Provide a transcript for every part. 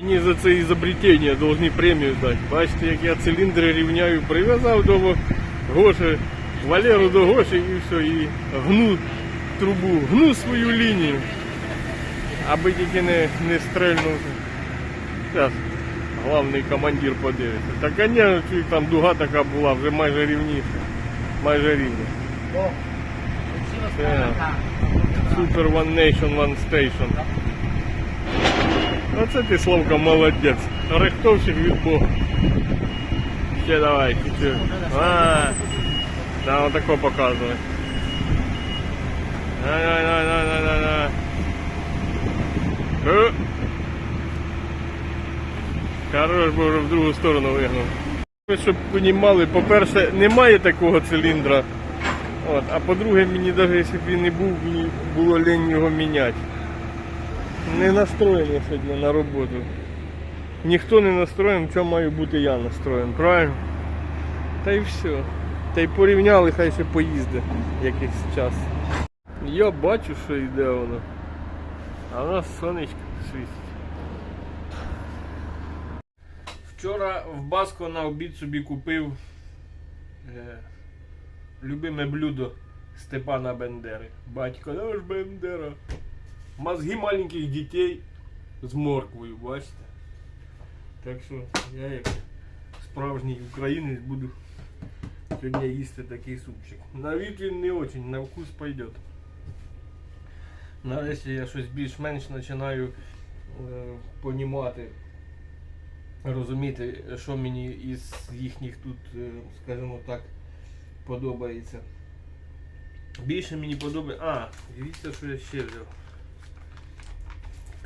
Мені за це ізобретення повинні премію дати. Бачите, як я циліндри рівняю, прив'язав до Гоші, Валеру до Гоші і все, і гну трубу, гну свою лінію. Аби тільки не, не стрельнув. Зараз головний командир подивиться. Та, звісно, там дуга така була, вже майже рівніша. Майже рівня. Так. Super One Nation, One Station. Оце ти, Славка, молодець. Рихтовщик від Бога. Ще давай, чуть А, да, отако показує. Давай, давай, давай, давай, давай, давай. Е. Хорош, бо вже в другу сторону вигнув. Ви щоб розуміли, по-перше, немає такого циліндра. От, а по-друге, мені навіть якщо б не був, мені було лень його міняти. Не настроєний сьогодні на роботу. Ніхто не настроєн, чому маю бути я настроєн, правильно? Та й все. Та й порівняли, хай ще поїзде якийсь час. Я бачу, що йде воно. А у нас сонечко світить. Вчора в Баско на обід собі купив е, любиме блюдо Степана Бендери. Батько наш Бендера. Мозги маленьких дітей з морквою, бачите? Так що я як справжній українець буду сьогодні їсти такий супчик. На вид він не очень, на вкус пойдет. Нарешті я щось більш-менш починаю е, понімати, розуміти, що мені із їхніх тут, е, скажімо так, подобається. Більше мені подобається. А, дивіться, що я ще взяв.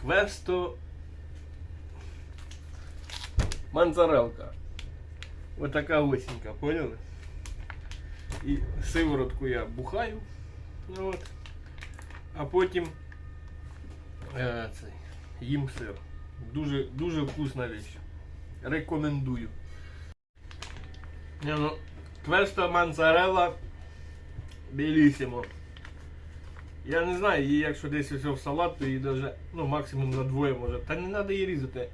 Квесто Манзарелка. Ось така осінька, поняли? І сиворотку я бухаю. Ну. А потім е, цей, їм сир. Дуже, дуже вкусна річ. Рекомендую. Не, ну, Квесто Манзарелла Белісімо. Я не знаю, її якщо десь все в салат, то її даже, ну максимум на двоє може. Та не треба її різати.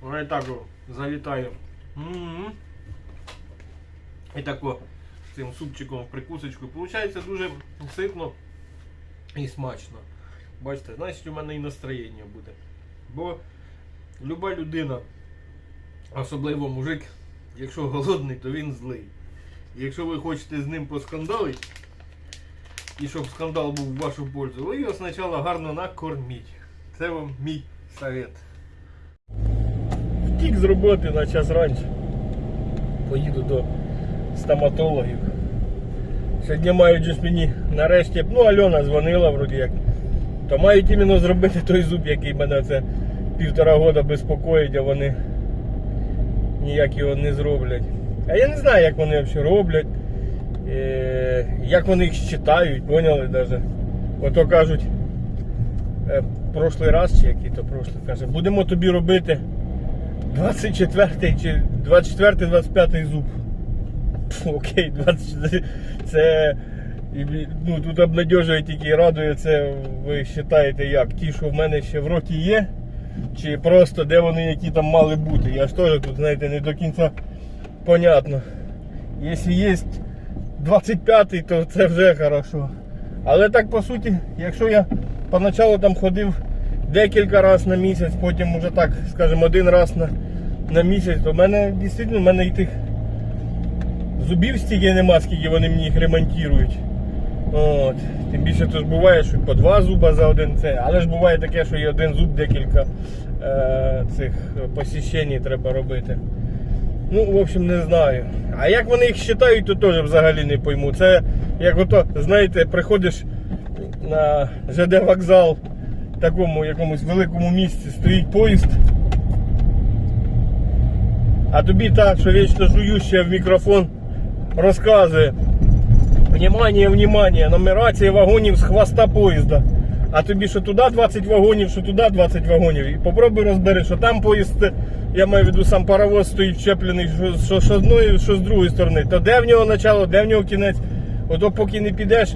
Вона і так залітає. І так о, цим супчиком в прикусочку. Получається дуже ситно і смачно. Бачите, значить у мене і настроєння буде. Бо люба людина, особливо мужик, якщо голодний, то він злий. Якщо ви хочете з ним поскандалити, і щоб скандал був в вашу пользу, ви його спочатку гарно накорміть. Це вам мій совет. Втік з роботи на час раніше. Поїду до стоматологів. Сьогодні мають ж мені нарешті, ну Альона дзвонила вроді як. То мають іменно зробити той зуб, який мене це півтора года безпокоїть, а вони ніяк його не зроблять. А я не знаю, як вони взагалі роблять, як вони їх считають, поняли навіть. Ото кажуть, е, прошлий раз чи який то прошлий, каже, будемо тобі робити 24 чи 24-25 зуб. Окей, 24. Це ну, тут обнадьожує тільки і радує це, ви вважаєте як? Ті, що в мене ще в роті є, чи просто де вони які там мали бути. Я ж теж тут, знаєте, не до кінця понятно. Якщо є 25-й, то це вже хорошо. Але так по суті, якщо я поначалу там ходив декілька разів на місяць, потім уже так, скажімо, один раз на, на місяць, то в мене дійсно в мене і тих зубів стільки нема, скільки вони мені їх ремонтують. От. Тим більше ж буває, що по два зуба за один це. Але ж буває таке, що і один зуб декілька е, цих посіщень треба робити. Ну, в общем, не знаю. А як вони їх вважають, то теж взагалі не пойму. Це як ото, знаєте, приходиш на ЖД вокзал в такому якомусь великому місці, стоїть поїзд. А тобі так, що вічно жующая в мікрофон розказує. Внимание, внимание, нумерація вагонів з хвоста поїзда. А тобі що туди 20 вагонів, що туди 20 вагонів. І попробуй розбери, що там поїзд, я маю в виду сам паровоз стоїть вчеплений, що, що, що з одної, що з другої сторони. То де в нього начало, де в нього кінець. Ото поки не підеш,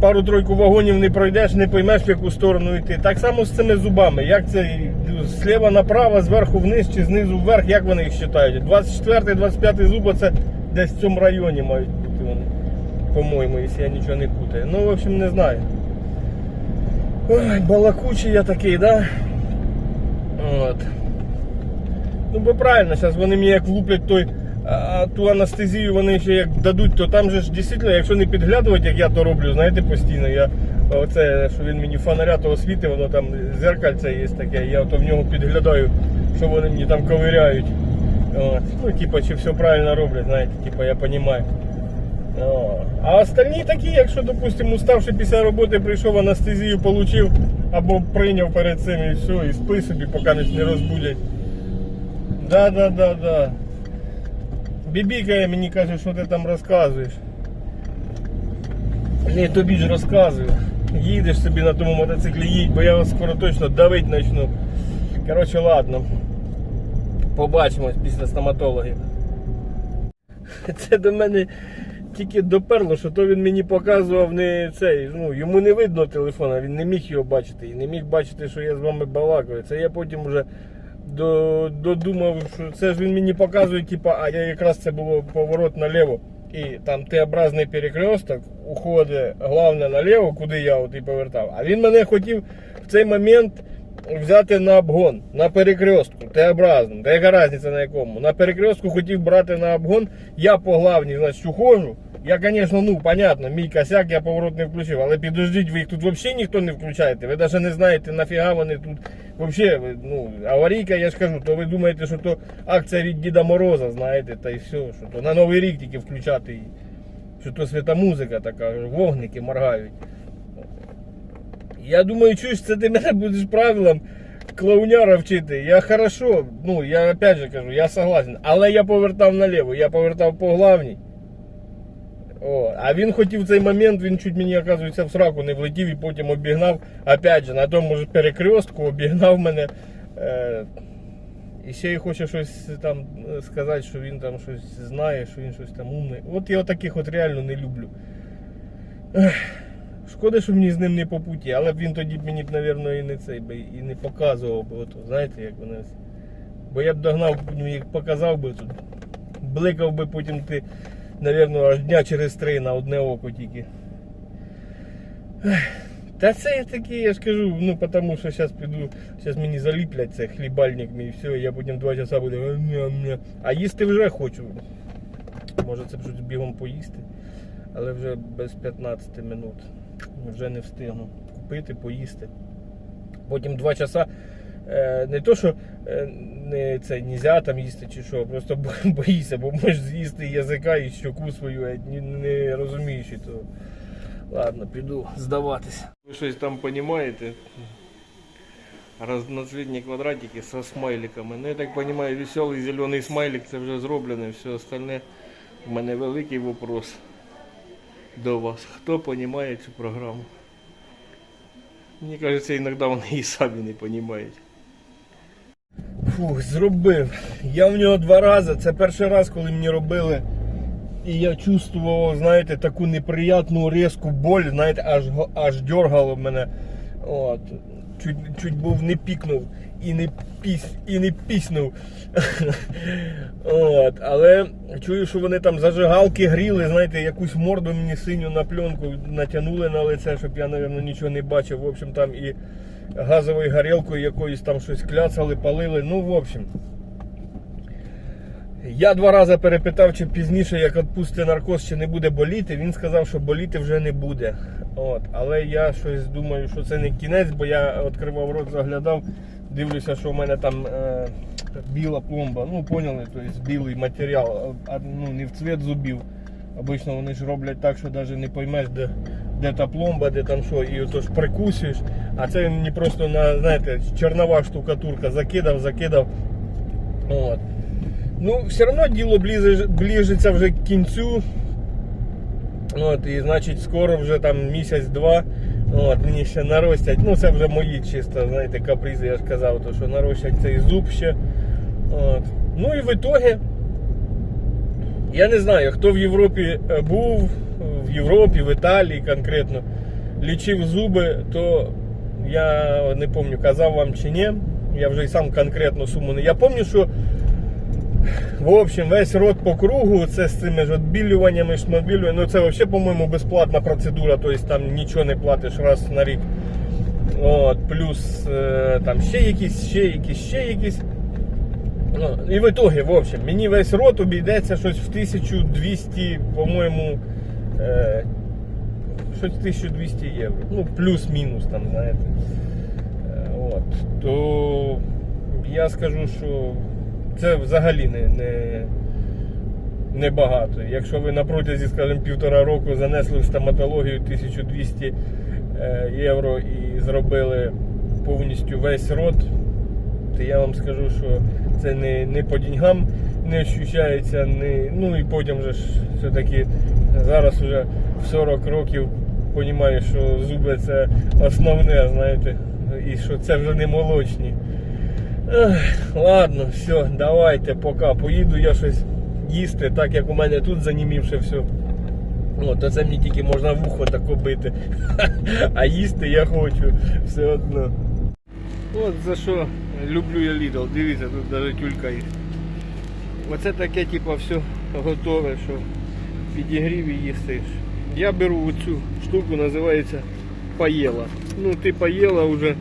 пару-тройку вагонів не пройдеш, не поймеш в яку сторону йти. Так само з цими зубами. Як це зліва направо, зверху вниз чи знизу вверх, як вони їх вважають? 24 25 зуба це десь в цьому районі мають бути вони. По-моєму, якщо я нічого не путаю. Ну, в общем, не знаю. Ой, балакучий я такий, да? От. Ну, бо правильно, зараз вони мені як влуплять той, а, ту анестезію, вони ще як дадуть, то там же ж дійсно, якщо не підглядувати, як я то роблю, знаєте, постійно, я оце, що він мені фонаря того світить, воно там зеркальце є таке, я то в нього підглядаю, що вони мені там ковиряють. От. Ну, типа, чи все правильно роблять, знаєте, типа я розумію. А остальні такі, якщо, допустимо, уставши після роботи, прийшов анестезію, получив або прийняв перед цим і все, і спи собі, поки не розбудять. Да, да, да, да. Бібікає мені каже, що ти там розказуєш. Не тобі ж розказую. Їдеш собі на тому мотоциклі, їдь, бо я вас скоро точно давить почну. Коротше, ладно. Побачимось після стоматологів. Це до мене тільки доперло, що то він мені показував не цей. Ну, йому не видно телефона, він не міг його бачити і не міг бачити, що я з вами балакаю. Це я потім вже до, додумав, що це ж він мені показує, типа, а я якраз це було поворот наліво. І там Т-образний перекресток уходить головне наліво, куди я от і повертав. А він мене хотів в цей момент взяти на обгон, на перекрестку, Т-образному. Та яка різниця на якому? На перекрестку хотів брати на обгон, я по главній, значить, ухожу. Я, звісно, ну, понятно, мій косяк, я поворот не включив, але підождіть, ви їх тут взагалі ніхто не включаєте. Ви навіть не знаєте, нафіга вони тут взагалі, ну, аварійка, я ж кажу, то ви думаєте, що то акція від Діда Мороза, знаєте, та й все, що то на Новий рік тільки включати її. Що то свята музика така, вогники моргають. Я думаю, чуєш, це ти мене будеш правилам клоуняра вчити. Я хорошо, ну я опять же кажу, я согласен. Але я повертав наліво, я повертав по главній. О, а він хотів цей момент, він чуть мені, оказується, в сраку не влетів і потім обігнав, опять же, на тому ж перекрестку обігнав мене. Е, і ще й хоче щось там е, сказати, що він там щось знає, що він щось там умний. От я таких от реально не люблю. Ех, Шкода, що мені з ним не по путі, але б він тоді б мені б, напевно, і не цей би, і не показував би ото, знаєте, як вони. Бо я б догнав, ну, їх показав би тут. Бликав би потім ти, напевно, аж дня через три на одне око тільки. Та це я такий, я ж кажу, ну тому що зараз піду, зараз мені заліплять це хлібальник мій, все, я потім два часа буду. А їсти вже хочу. Може це б бігом поїсти, але вже без 15 минут. Вже не встигну купити, поїсти. Потім два часа. Е, не то, що е, не, це нельзя там їсти чи що, просто бо- боїшся, бо можеш з'їсти язика і щоку свою, не, не розумієш, то. Ладно, піду здаватися. Ви щось там розумієте? Разноцветні квадратики со смайликами. Ну, я так розумію, веселий зелений смайлик це вже зроблене, все остальне. У мене великий вопрос до вас. Хто розуміє цю програму? Мені кажеться, іноді вони і самі не розуміють. Фух, зробив. Я в нього два рази. Це перший раз, коли мені робили. І я чувствував, знаєте, таку неприятну різку боль, знаєте, аж, аж дергало мене. От. Чуть, чуть був не пікнув і не піс, і не піснув. От. Але чую, що вони там зажигалки гріли, знаєте, якусь морду мені синю на пленку натягнули на лице, щоб я, мабуть, нічого не бачив. В общем, там і газовою горілкою якоюсь там щось кляцали, палили. Ну, в общем. Я два рази перепитав, чи пізніше, як відпусти наркоз, чи не буде боліти. Він сказав, що боліти вже не буде. От. Але я щось думаю, що це не кінець, бо я відкривав рот, заглядав, дивлюся, що в мене там е, біла пломба. Ну, поняли, тобто білий матеріал, а, ну, не в цвет зубів. Обично вони ж роблять так, що навіть не поймеш, де, де та пломба, де там що, і ото ж прикусуєш. А це мені просто на, знаєте, чорнова штукатурка закидав, закидав. От. Ну, все одно діло ближиться вже к кінцю. От, і значить скоро вже там місяць-два. От, мені ще наростять. Ну це вже мої чисто, знаєте, капризи, я ж казав, то, що нарощать цей зуб ще. От. Ну і в ітогі, я не знаю, хто в Європі е, був, Європі, в Італії конкретно, лічив зуби, то я не пам'ятаю, казав вам чи ні. Я вже і сам конкретно суму не. Я пам'ятаю, що в общем, весь рот по кругу, це з цими ж відбілюваннями, шмобілюваннями, ну це взагалі, по-моєму, безплатна процедура, тобто там нічого не платиш раз на рік. От, плюс е, там ще якісь, ще якісь, ще якісь. Ну, і в итоге, в общем, мені весь рот обійдеться щось в 1200, по-моєму, е, щось 1200 євро. Ну, плюс-мінус там, знаєте. Е. То я скажу, що це взагалі не, не, не багато. Якщо ви на протязі, скажімо, півтора року занесли в стоматологію 1200 е, євро і зробили повністю весь рот, то я вам скажу, що це не, не по деньгам не ощущається, не, ну і потім же ж все-таки зараз вже в 40 років розумієш, що зуби це основне, знаєте, і що це вже не молочні. Ех, ладно, все, давайте, пока. Поїду я щось їсти, так як у мене тут занімівше все. О, то це мені тільки можна вухо тако бити. А їсти я хочу все одно. От за що люблю я Lidl. Дивіться, тут навіть тюлька є. Оце таке, типу, все готове, що підігрів і їстиш. Я беру оцю штуку, називається паєла. Ну, ти поїла вже.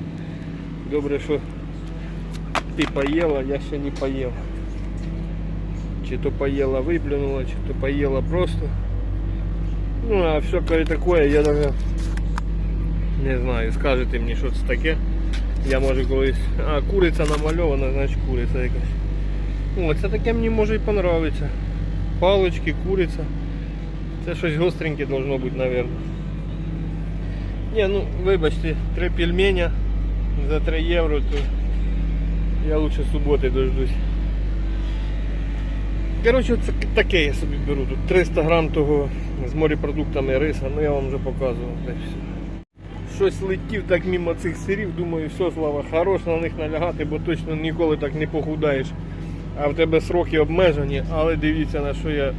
Добре, що ти поїла, я ще не поїв. Чи то поїла виплюнула, чи то поїла просто. Ну, а все коли таке, я даже не знаю, скажете мені, що це таке. Я може колись. А, куриця намальована, значить куриця якась. О, це таке мені може і понравиться. Палочки, куриця. Це щось гостреньке должно бути, мабуть. Ні, ну вибачте, три пельменя за 3 євро, то я лучше суботи дождусь. Коротше, це таке я собі беру. Тут 300 грам того з морепродуктами риса, ну я вам вже показував. Щось летів так мимо цих сирів, думаю, все, слава, хорош на них налягати, бо точно ніколи так не похудаєш. А в тебе сроки обмежені, але дивіться на що я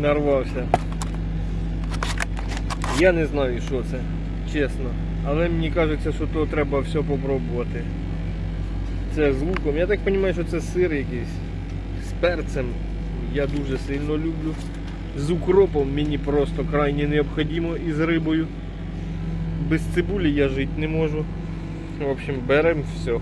нарвався. Я не знаю, що це, чесно. Але мені кажеться, що то треба все попробувати. Це з луком. Я так розумію, що це сир якийсь. З перцем. Я дуже сильно люблю. З укропом мені просто крайне необхідно і з рибою. Без цибулі я жити не можу. В общем, беремо все.